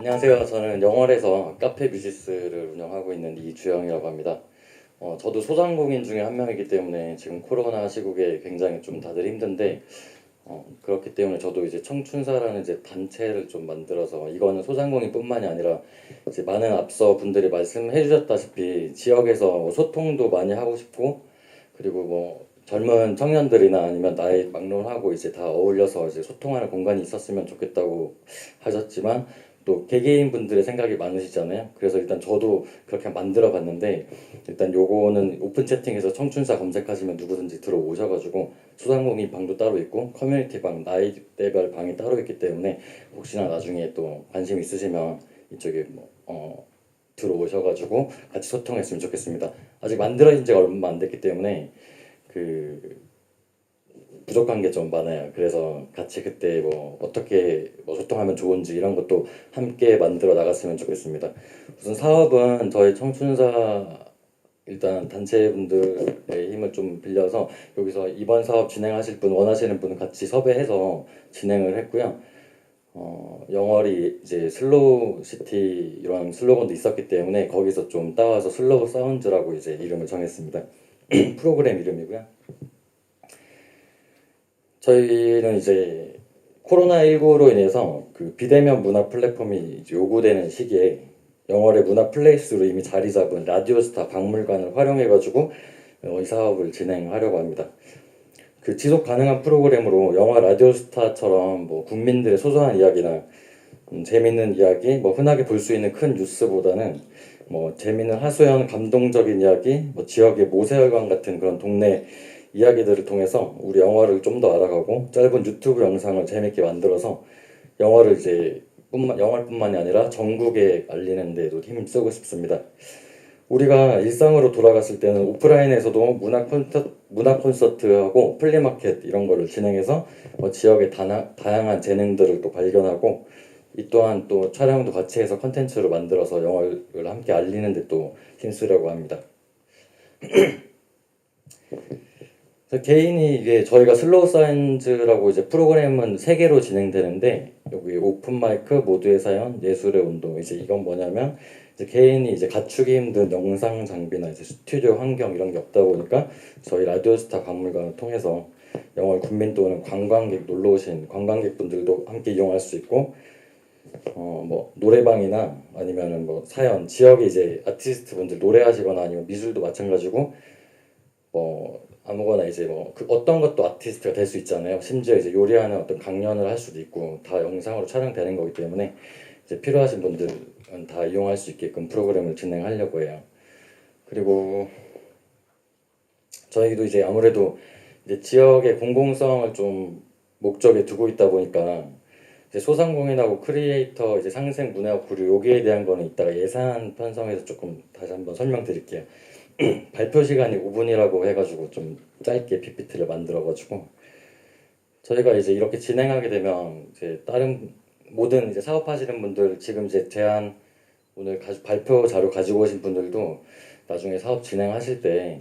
안녕하세요. 저는 영월에서 카페 뮤지스를 운영하고 있는 이주영이라고 합니다. 어, 저도 소상공인 중에 한 명이기 때문에 지금 코로나 시국에 굉장히 좀 다들 힘든데 어, 그렇기 때문에 저도 이제 청춘사라는 이제 단체를 좀 만들어서 이거는 소상공인뿐만이 아니라 이제 많은 앞서 분들이 말씀해 주셨다시피 지역에서 뭐 소통도 많이 하고 싶고 그리고 뭐 젊은 청년들이나 아니면 나이 막론하고 이제 다 어울려서 이제 소통하는 공간이 있었으면 좋겠다고 하셨지만 또 개개인 분들의 생각이 많으시잖아요. 그래서 일단 저도 그렇게 만들어 봤는데 일단 요거는 오픈 채팅에서 청춘사 검색하시면 누구든지 들어오셔가지고 소상공인 방도 따로 있고 커뮤니티 방 나이대별 방이 따로 있기 때문에 혹시나 나중에 또 관심 있으시면 이쪽에 뭐 어, 들어오셔가지고 같이 소통했으면 좋겠습니다. 아직 만들어진 지가 얼마 안 됐기 때문에 그 부족한 게 좀 많아요. 그래서 같이 그때 뭐 어떻게 뭐 소통하면 좋은지 이런 것도 함께 만들어 나갔으면 좋겠습니다. 우선 사업은 저희 청춘사 일단 단체분들의 힘을 좀 빌려서 여기서 이번 사업 진행하실 분 원하시는 분 같이 섭외해서 진행을 했고요. 어, 영월이 이제 슬로우 시티 이런 슬로건도 있었기 때문에 거기서 좀 따와서 슬로우 사운드라고 이제 이름을 정했습니다. 프로그램 이름이고요. 저희는 이제 코로나19로 인해서 그 비대면 문화 플랫폼이 요구되는 시기에 영월의 문화 플레이스로 이미 자리 잡은 라디오스타 박물관을 활용해가지고 어, 이 사업을 진행하려고 합니다. 그 지속 가능한 프로그램으로 영화 라디오스타처럼 뭐 국민들의 소소한 이야기나 음, 재밌는 이야기, 뭐 흔하게 볼 수 있는 큰 뉴스보다는 뭐 재밌는 하소연, 감동적인 이야기, 뭐 지역의 모세혈관 같은 그런 동네 이야기들을 통해서 우리 영화를 좀 더 알아가고 짧은 유튜브 영상을 재밌게 만들어서 영화를 이제 뿐만 영화뿐만이 아니라 전국에 알리는 데도 힘쓰고 싶습니다. 우리가 일상으로 돌아갔을 때는 오프라인에서도 문화 콘서트, 문화 콘서트하고 플리마켓 이런 거를 진행해서 뭐 지역의 다나, 다양한 재능들을 또 발견하고 이 또한 또 촬영도 같이 해서 컨텐츠로 만들어서 영화를 함께 알리는 데 또 힘쓰려고 합니다. 개인이 이게 저희가 슬로우 사인즈라고 이제 프로그램은 세 개로 진행되는데 여기 오픈 마이크, 모두의 사연, 예술의 운동 이제 이건 뭐냐면 이제 개인이 이제 갖추기 힘든 영상 장비나 이제 스튜디오 환경 이런 게 없다 보니까 저희 라디오스타 박물관을 통해서 영월 군민 또는 관광객 놀러 오신 관광객분들도 함께 이용할 수 있고 어 뭐 노래방이나 아니면은 뭐 사연 지역에 이제 아티스트 분들 노래하시거나 아니면 미술도 마찬가지고 뭐 아무거나 이제 뭐 그 어떤 것도 아티스트가 될 수 있잖아요. 심지어 이제 요리하는 어떤 강연을 할 수도 있고 다 영상으로 촬영되는 거기 때문에 이제 필요하신 분들은 다 이용할 수 있게끔 프로그램을 진행하려고 해요. 그리고 저희도 이제 아무래도 이제 지역의 공공성을 좀 목적에 두고 있다 보니까 이제 소상공인하고 크리에이터 이제 상생 문화 구류 여기에 대한 거는 이따가 예산 편성해서 조금 다시 한번 설명드릴게요. 발표 시간이 5분이라고 해가지고 좀 짧게 PPT를 만들어가지고 저희가 이제 이렇게 진행하게 되면 이제 다른 모든 이제 사업하시는 분들 지금 이제 제안 오늘 가, 발표 자료 가지고 오신 분들도 나중에 사업 진행하실 때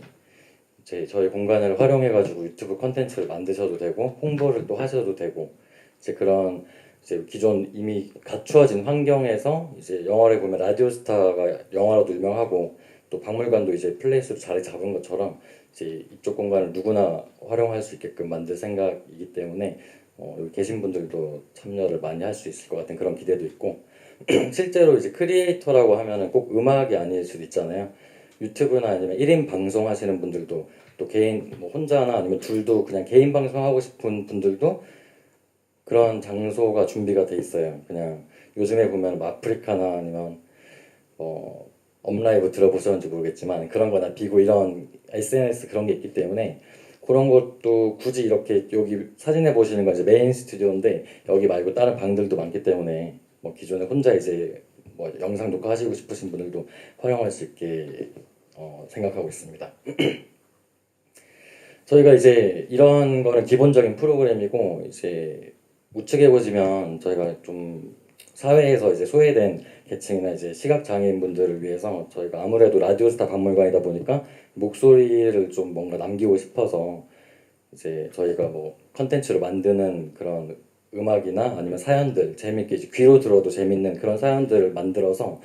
이제 저희 공간을 활용해가지고 유튜브 컨텐츠를 만드셔도 되고 홍보를 또 하셔도 되고 이제 그런 이제 기존 이미 갖추어진 환경에서 이제 영화를 보면 라디오스타가 영화로도 유명하고 또 박물관도 이제 플레이스로 자리 잡은 것처럼 이제 이쪽 공간을 누구나 활용할 수 있게끔 만들 생각이기 때문에 어, 여기 계신 분들도 참여를 많이 할 수 있을 것 같은 그런 기대도 있고 실제로 이제 크리에이터라고 하면은 꼭 음악이 아닐 수도 있잖아요. 유튜브나 아니면 1인 방송 하시는 분들도 또 개인 뭐 혼자나 아니면 둘도 그냥 개인 방송하고 싶은 분들도 그런 장소가 준비가 돼 있어요. 그냥 요즘에 보면 뭐 아프리카나 아니면 뭐 업라이브 들어보셨는지 모르겠지만 그런 거나 비고 이런 SNS 그런 게 있기 때문에 그런 것도 굳이 이렇게 여기 사진에 보시는 건 이제 메인 스튜디오인데 여기 말고 다른 방들도 많기 때문에 뭐 기존에 혼자 이제 뭐 영상 녹화하시고 싶으신 분들도 활용할 수 있게 어, 생각하고 있습니다. 저희가 이제 이런 거는 기본적인 프로그램이고 이제 우측에 보시면 저희가 좀 사회에서 이제 소외된 계층이나 이제 시각 장애인 분들을 위해서 저희가 아무래도 라디오스타 박물관이다 보니까 목소리를 좀 뭔가 남기고 싶어서 이제 저희가 뭐 컨텐츠로 만드는 그런 음악이나 아니면 사연들 재밌게 귀로 들어도 재밌는 그런 사연들을 만들어서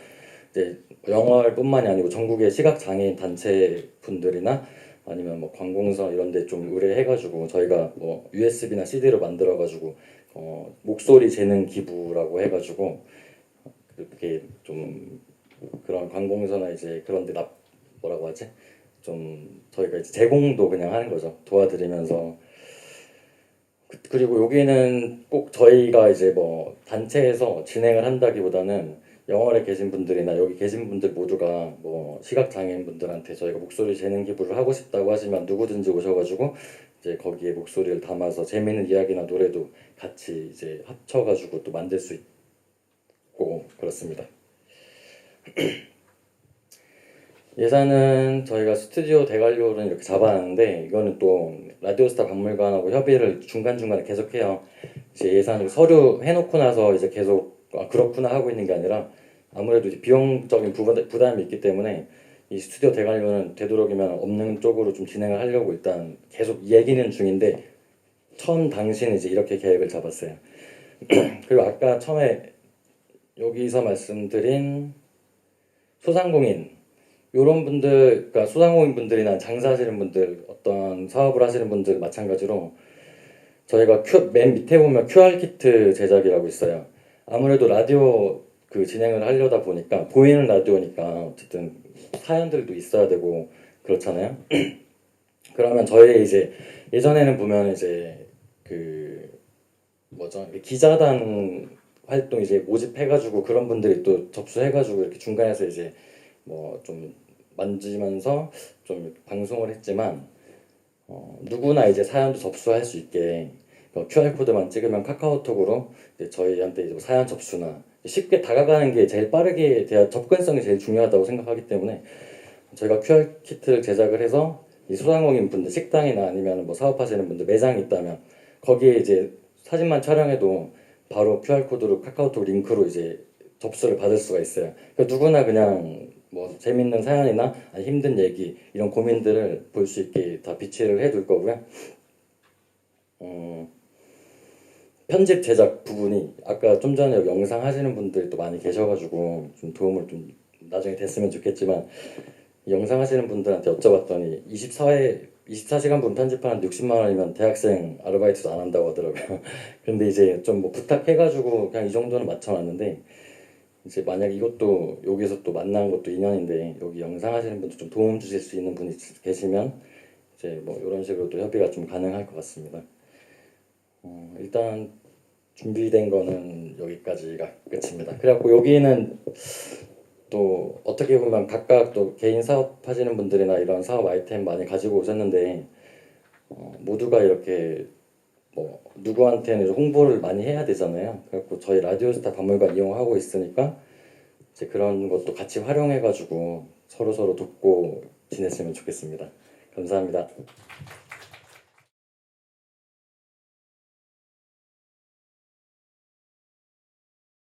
이제 영월뿐만이 아니고 전국의 시각 장애인 단체 분들이나 아니면 뭐 관공서 이런 데 좀 의뢰해가지고 저희가 뭐 USB나 CD로 만들어가지고 어, 목소리 재능 기부라고 해가지고 그렇게 좀 그런 관공서나 이제 그런 데 납, 뭐라고 하지? 좀 저희가 이제 제공도 그냥 하는 거죠. 도와드리면서 그- 그리고 여기는 꼭 저희가 이제 뭐 단체에서 진행을 한다기보다는 영월에 계신 분들이나 여기 계신 분들 모두가 뭐 시각 장애인 분들한테 저희가 목소리 재능 기부를 하고 싶다고 하시면 누구든지 오셔가지고 이제 거기에 목소리를 담아서 재밌는 이야기나 노래도 같이 이제 합쳐가지고 또 만들 수 있고 그렇습니다. 예산은 저희가 스튜디오 대관료는 이렇게 잡아놨는데 이거는 또 라디오스타 박물관하고 협의를 중간중간에 계속해요. 이제 예산 서류 해놓고 나서 이제 계속 아, 그렇구나 하고 있는 게 아니라 아무래도 비용적인 부담, 부담이 있기 때문에 이 스튜디오 대관료는 되도록이면 없는 쪽으로 좀 진행을 하려고 일단 계속 얘기는 중인데 처음 당시는 이제 이렇게 계획을 잡았어요. 그리고 아까 처음에 여기서 말씀드린 소상공인 이런 분들, 그러니까 소상공인 분들이나 장사하시는 분들, 어떤 사업을 하시는 분들 마찬가지로 저희가 큐, 맨 밑에 보면 QR 키트 제작이라고 있어요. 아무래도 라디오 그 진행을 하려다 보니까 보이는 라디오니까 어쨌든 사연들도 있어야 되고 그렇잖아요. 그러면 저희 이제 예전에는 보면 이제 그 뭐죠 기자단 활동 이제 모집해가지고 그런 분들이 또 접수해가지고 이렇게 중간에서 이제 뭐 좀 만지면서 좀 방송을 했지만 어, 누구나 이제 사연도 접수할 수 있게 QR 코드만 찍으면 카카오톡으로 저희한테 이제 뭐 사연 접수나 쉽게 다가가는 게 제일 빠르게 대한 접근성이 제일 중요하다고 생각하기 때문에 저희가 QR 키트를 제작을 해서 이 소상공인 분들 식당이나 아니면 뭐 사업하시는 분들 매장이 있다면 거기에 이제 사진만 촬영해도 바로 QR 코드로 카카오톡 링크로 이제 접수를 받을 수가 있어요. 그러니까 누구나 그냥 뭐 재밌는 사연이나 힘든 얘기 이런 고민들을 볼 수 있게 다 비치를 해둘 거고요. 어, 편집 제작 부분이 아까 좀 전에 영상 하시는 분들이 또 많이 계셔가지고 좀 도움을 좀 나중에 됐으면 좋겠지만 이 영상 하시는 분들한테 여쭤봤더니 24회 24시간 분 편집하는데 60만 원이면 대학생 아르바이트도 안 한다고 하더라고요. 근데 이제 좀 뭐 부탁해가지고 그냥 이 정도는 맞춰놨는데 이제 만약 이것도 여기서 또 만난 것도 인연인데 여기 영상 하시는 분들 좀 도움 주실 수 있는 분이 계시면 이제 뭐 이런 식으로 또 협의가 좀 가능할 것 같습니다. 어, 일단 준비된 거는 여기까지가 끝입니다. 그래갖고 여기는 또 어떻게 보면 각각 또 개인 사업 하시는 분들이나 이런 사업 아이템 많이 가지고 오셨는데 어, 모두가 이렇게 뭐 누구한테는 홍보를 많이 해야 되잖아요. 그래갖고 저희 라디오스타 박물관 이용하고 있으니까 이제 그런 것도 같이 활용해가지고 서로 서로 돕고 지냈으면 좋겠습니다. 감사합니다.